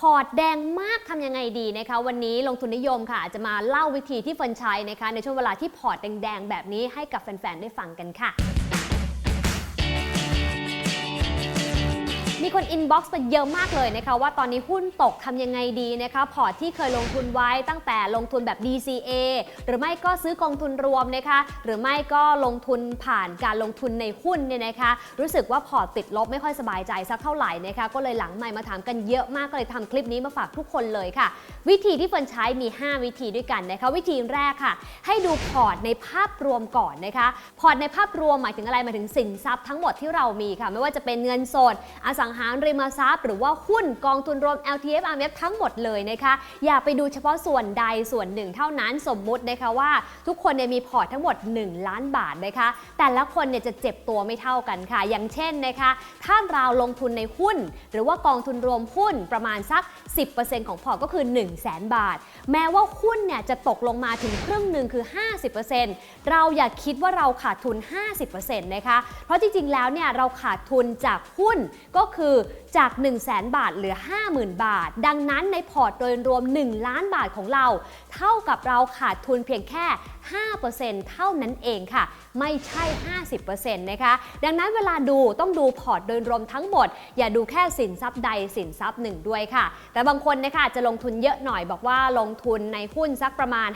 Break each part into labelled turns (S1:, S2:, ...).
S1: พอร์ตแดงมากทำยังไงดีนะคะ วันนี้ลงทุนนิยมค่ะจะมาเล่าวิธีที่เฟิร์นใช้นะคะ ในช่วงเวลาที่พอร์ตแดงๆ แบบนี้ให้กับแฟนๆ ได้ฟังกันค่ะ มีคนอินบ็อกซ์มาเยอะมากเลยนะคะว่าตอนนี้หุ้นตกทำยังไงดีนะคะพอร์ตที่เคยลงทุนไว้ตั้งแต่ลงทุนแบบ DCA หรือไม่ก็ซื้อกองทุนรวมนะคะ หรือไม่ก็ลงทุนผ่านการลงทุนในหุ้นเนี่ยนะคะ รู้สึกว่าพอร์ตติดลบไม่ค่อยสบายใจสักเท่าไหร่นะคะก็เลยหลังใหม่มาถามกันเยอะมากก็เลยทำคลิปนี้มาฝากทุกคนเลยค่ะ วิธีที่เฟิร์นใช้มี 5 วิธีด้วยกันนะคะ วิธีแรกค่ะ ให้ดูพอร์ตในภาพรวมก่อนนะคะพอร์ตในภาพรวมหมายถึงอะไรหมายถึงสินทรัพย์ทั้งหมดที่เรามีค่ะ ไม่ว่าจะเป็นเงินสดอสังหาริมทรัพย์ หรือว่าหุ้นกองทุนรวม LTF RMF ทั้งหมดเลยนะคะ อย่าไปดูเฉพาะส่วนใดส่วนหนึ่งเท่านั้นสมมุตินะคะว่า ทุกคนเนี่ยมีพอร์ตทั้งหมด 1 ล้านบาทนะคะ แต่ละคนเนี่ยจะเจ็บตัวไม่เท่ากันค่ะ อย่างเช่นนะคะ ถ้าเราลงทุนในหุ้น หรือว่ากองทุนรวมหุ้นประมาณสัก 10%ของพอร์ตก็คือ 1 0 0 0 0แบาท แม้ว่าหุ้นเนี่ยจะตกลงมาถึงครึ่งหนึ่งคือ 50%เราอย่าคิดว่าเราขาดทุน 50%นะคะเพราะจริงๆแล้วเนี่ยเราขาดทุนจากหุ้นก็คือจาก 1 0 0 0 0แบาทเหลือ 50,000 บาท ดังนั้นในพอร์ตโดยรวม 1 ล้านบาทของเราเท่ากับเราขาดทุนเพียงแค่ 5%เท่านั้นเองค่ะ ไม่ใช่ 50%นะคะ ดังนั้นเวลาดูต้องดูพอร์ตโดยรวมทั้งหมด อย่าดูแค่สินทรัพย์ใดสินทรัพย์หนึ่งด้วยค่ะ แต่บางคนนะคะจะลงทุนเยอะหน่อยบอกว่าลงทุนในหุ้นสักประมาณ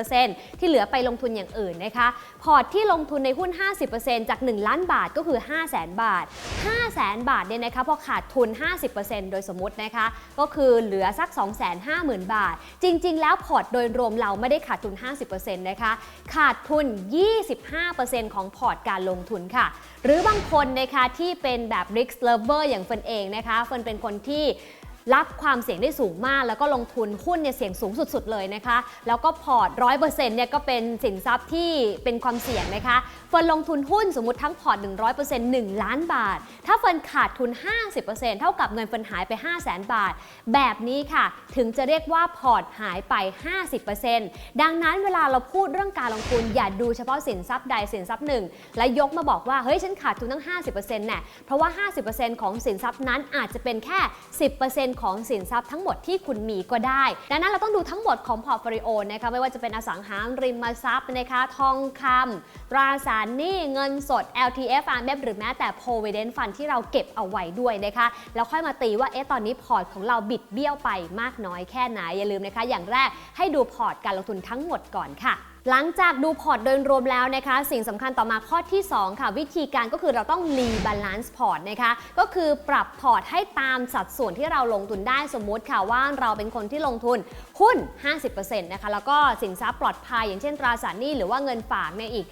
S1: 50%ที่เหลือไปลงทุนอย่างอื่นนะคะ พอร์ตที่ลงทุนในหุ้น 50%จาก 1 ล้านบาทก็คือ 5 0 0 0 0 0บาท 5 0 0 0 0 0บาทเนี่ยนะคะพอขาดทุน 50%โดยสมมตินะคะ ก็คือเหลือสัก 250,000 บาท จริง ๆ แล้วพอร์ตโดยรวมเราไม่ได้ขาดทุน 50%นะคะ ขาดทุน 25%ของพอร์ตการลงทุนค่ะ หรือบางคนนะคะที่เป็นแบบ risk lover อย่างเฟินเองนะคะ เฟินเป็นคนที่ รับความเสี่ยงได้สูงมาก แล้วก็ลงทุนหุ้นเนี่ยเสี่ยงสูงสุด ๆ เลยนะคะ แล้วก็พอร์ต100%เปอร์เซ็นต์เนี่ยก็เป็นสินทรัพย์ที่เป็นความเสี่ยงนะคะเฟิร์นลงทุนหุ้นสมมติทั้งพอร์ต 100% 1 ล้านบาท ถ้าเฟิร์นขาดทุน 50%เท่ากับเงินเฟิร์นหายไป 5 0 0 0 0 0บาท แบบนี้ค่ะ ถึงจะเรียกว่าพอร์ตหายไป 50%ดังนั้นเวลาเราพูดเรื่องการลงทุนอย่าดูเฉพาะสินทรัพย์ใดสินทรัพย์หนึ่งและยกมาบอกว่าเฮ้ยฉันขาดทุนตั้ง 50%เนี่ยเพราะว่า 50%ของสินทรัพย์นั้นอาจจะเป็นแค่ 10%ของสินทรัพย์ทั้งหมดที่คุณมีก็ได้ ดังนั้นเราต้องดูทั้งหมดของพอร์ตโฟลิโอนะคะไม่ว่าจะเป็นอสังหาริมทรัพย์นะคะทองคำตราสารหนี้เงินสด LTF RMF หรือแม้แต่ Provident Fund ที่เราเก็บเอาไว้ด้วยนะคะแล้วค่อยมาตีว่าเอ๊ะตอนนี้พอร์ตของเราบิดเบี้ยวไปมากน้อยแค่ไหนอย่าลืมนะคะ อย่างแรกให้ดูพอร์ตการลงทุนทั้งหมดก่อนค่ะ หลังจากดูพอร์ตโดยรวมแล้วนะคะ สิ่งสำคัญต่อมาข้อที่ 2 ค่ะ วิธีการก็คือเราต้องรีบาลานซ์พอร์ตนะคะ ก็คือปรับพอร์ตให้ตามสัดส่วนที่เราลงทุนได้สมมุติค่ะว่าเราเป็นคนที่ลงทุน หุ้น 50%นะคะแล้วก็สินทรัพย์ปลอดภัย อย่างเช่นตราสารหนี้หรือว่าเงินฝากเนี่ยอีก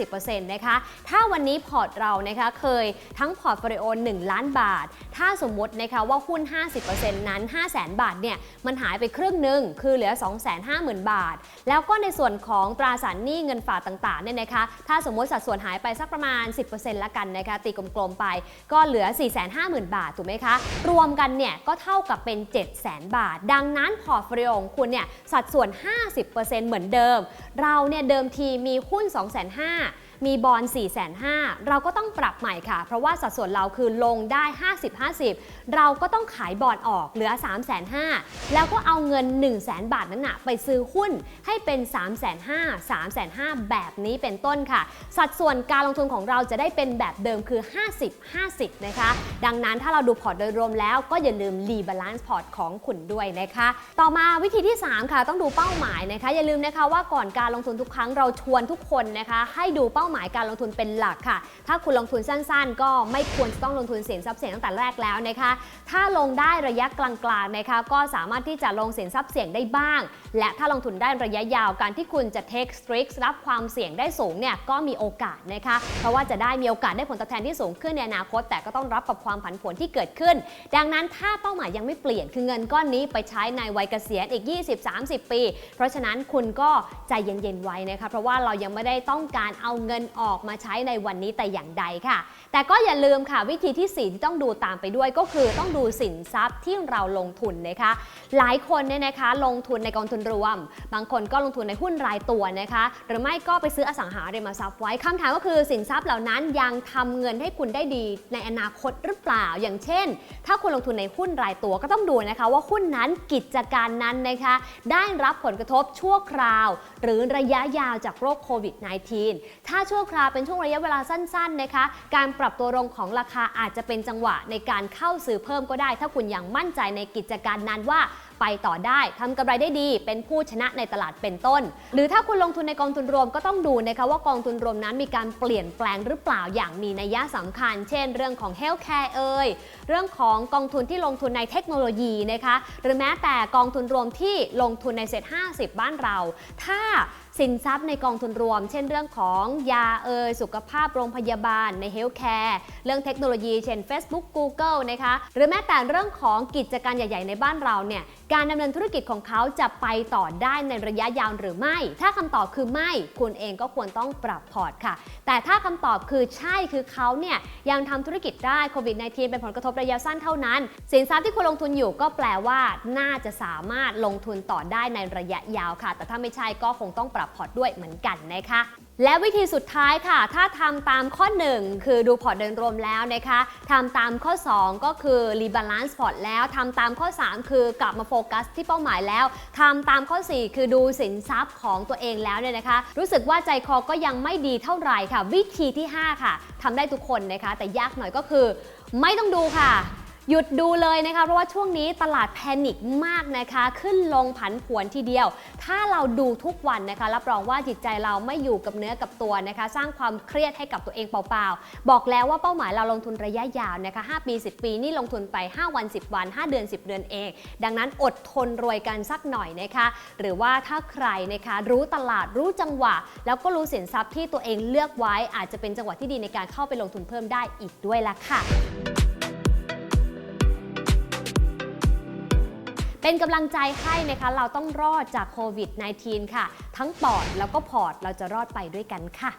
S1: 50%นะคะถ้าวันนี้พอร์ตเรานะคะเคยทั้งพอร์ตโฟลิโอ1 ล้านบาท ถ้าสมมตินะคะว่าหุ้น 50%นั้น 5 0 0 0 0 0บาทเนี่ยมันหายไปครึ่งหนึ่งคือเหลือ 250,000 บาท แล้วก็ในส่วนของตราสารหนี้เงินฝากต่างๆเนี่ยนะคะถ้าสมมติสัดส่วนหายไปสักประมาณ 10%ละกันนะคะตีกลมๆไปก็เหลือ 450,000 บาทถูกไหมคะรวมกันเนี่ยก็เท่ากับเป็น 700,000 บาท ดังนั้นพอร์ตโฟลิโอคุณเนี่ยสัดส่วน 50%เหมือนเดิม เราเนี่ยเดิมทีมีหุ้น 2 5 0 0 0 มีบอล4 5 0 0 0เราก็ต้องปรับใหม่ค่ะ เพราะว่าสัดส่วนเราคือลงได้ 50-50 เราก็ต้องขายบอลออกเหลือ 3 5 0 0 0แล้วก็เอาเงิน 1 0 0 0 0 0 บาทนั้นนะไปซื้อหุ้นให้เป็น 3 5 0 0 0 3 5 0 0แบบนี้เป็นต้นค่ะ สัดส่วนการลงทุนของเราจะได้เป็นแบบเดิมคือ 50-50 นะคะ ดังนั้นถ้าเราดูพอร์ตโดยรวมแล้วก็อย่าลืมรีบาลานซ์พอร์ตของคุณด้วยนะคะ ต่อมาวิธีที่ 3 ค่ะ ต้องดูเป้าหมายนะคะ อย่าลืมนะคะว่าก่อนการลงทุนทุกครั้งเราชวนทุกคนนะคะ ให้ดูเป้าาหมายการลงทุนเป็นหลักค่ะ ถ้าคุณลงทุนสั้นๆ ก็ไม่ควรจะต้องลงทุนเสี่ยงทรัพย์เสี่ยงตั้งแต่แรกแล้วนะคะ ถ้าลงได้ระยะกลางๆนะคะก็สามารถที่จะลงเสี่ยงทรัพย์เสี่ยงได้บ้าง และถ้าลงทุนได้ระยะยาวการที่คุณจะ take strict รับความเสี่ยงได้สูงเนี่ยก็มีโอกาสนะคะ เพราะว่าจะได้มีโอกาสได้ผลตอบแทนที่สูงขึ้นในอนาคต แต่ก็ต้องรับกับความผันผวนที่เกิดขึ้น ดังนั้นถ้าเป้าหมายยังไม่เปลี่ยนคือเงินก้อนนี้ไปใช้ในวัยเกษียณอีก 20-30 ปี เพราะฉะนั้นคุณก็ใจเย็นๆไว้นะคะเพราะว่าเรายังไม่ได้ต้องการเอาเงินงินออกมาใช้ในวันนี้แต่อย่างใดค่ะ แต่ก็อย่าลืมค่ะวิธีที่สี่ที่ต้องดูตามไปด้วยก็คือต้องดูสินทรัพย์ที่เราลงทุนนะคะ หลายคนเนี่ยนะคะลงทุนในกองทุนรวม บางคนก็ลงทุนในหุ้นรายตัวนะคะ หรือไม่ก็ไปซื้ออสังหาริมทรัพย์ไว้คำถามก็คือสินทรัพย์เหล่านั้นยังทำเงินให้คุณได้ดีในอนาคตหรือเปล่า อย่างเช่น ถ้าคุณลงทุนในหุ้นรายตัวก็ต้องดูนะคะ ว่าหุ้นนั้นกิจการนั้นนะคะ ได้รับผลกระทบชั่วคราว หรือระยะยาวจากโรคโควิด -19 ถ้าชั่วคราวเป็นช่วงระยะเวลาสั้นๆนะคะ การปรับตัวลงของราคาอาจจะเป็นจังหวะในการเข้าซื้อเพิ่มก็ได้ ถ้าคุณยังมั่นใจในกิจการนั้นว่าไปต่อได้ทำกำไรได้ดี เป็นผู้ชนะในตลาดเป็นต้น หรือถ้าคุณลงทุนในกองทุนรวมก็ต้องดูนะคะว่ากองทุนรวมนั้นมีการเปลี่ยนแปลงหรือเปล่าอย่างมีนัยยะสำคัญ เช่น เรื่องของ healthcare เอ่ยเรื่องของกองทุนที่ลงทุนในเทคโนโลยีนะคะหรือแม้แต่กองทุนรวมที่ลงทุนในเซ็ต50 บ้านเรา ถ้า สินทรัพย์ในกองทุนรวม เช่นเรื่องของยาเอยสุขภาพโรงพยาบาลในเฮลท์แคร์เรื่องเทคโนโลยีเช่น Facebook Google นะคะหรือแม้แต่เรื่องของกิจการใหญ่ ๆ ในบ้านเราเนี่ยการดำเนินธุรกิจของเขาจะไปต่อได้ในระยะยาวหรือไม่ ถ้าคำตอบคือไม่ คุณเองก็ควรต้องปรับพอร์ตค่ะ แต่ถ้าคำตอบคือใช่คือเขาเนี่ยยังทำธุรกิจได้โควิด -19 เป็นผลกระทบระยะสั้นเท่านั้น สินทรัพย์ที่คุณลงทุนอยู่ก็แปลว่าน่าจะสามารถลงทุนต่อได้ในระยะยาวค่ะ แต่ถ้าไม่ใช่ก็คงต้องปรับพอร์ตด้วยเหมือนกันนะคะ และวิธีสุดท้ายค่ะ ถ้าทำตามข้อ 1 คือดูพอร์ตโดยรวมแล้วนะคะทำตามข้อ 2 ก็คือรีบาลานซ์พอร์ตแล้วทำตามข้อ 3 คือกลับมาโฟกัสที่เป้าหมายแล้วทำตามข้อ 4 คือดูสินทรัพย์ของตัวเองแล้วเนี่ยนะคะ รู้สึกว่าใจคอก็ยังไม่ดีเท่าไหร่ค่ะ วิธีที่ 5 ค่ะทำได้ทุกคนนะคะ แต่ยากหน่อยก็คือ ไม่ต้องดูค่ะ หยุดดูเลยนะคะ เพราะว่าช่วงนี้ตลาดแพนิคมากนะคะ ขึ้นลงผันผวนทีเดียว ถ้าเราดูทุกวันนะคะ รับรองว่าจิตใจเราไม่อยู่กับเนื้อกับตัวนะคะ สร้างความเครียดให้กับตัวเองเปล่าๆ บอกแล้วว่าเป้าหมายเราลงทุนระยะยาวนะคะ 5 ปี 10 ปีนี่ลงทุนไป 5 วัน 10 วัน 5 เดือน 10 เดือนเอง ดังนั้นอดทนรวยกันสักหน่อยนะคะ หรือว่าถ้าใครนะคะรู้ตลาดรู้จังหวะ แล้วก็รู้สินทรัพย์ที่ตัวเองเลือกไว้อาจจะเป็นจังหวะที่ดีในการเข้าไปลงทุนเพิ่มได้อีกด้วยละค่ะ เป็นกำลังใจให้นะคะ เราต้องรอดจากโควิด -19 ค่ะ ทั้งปอดแล้วก็พอร์ตเราจะรอดไปด้วยกันค่ะ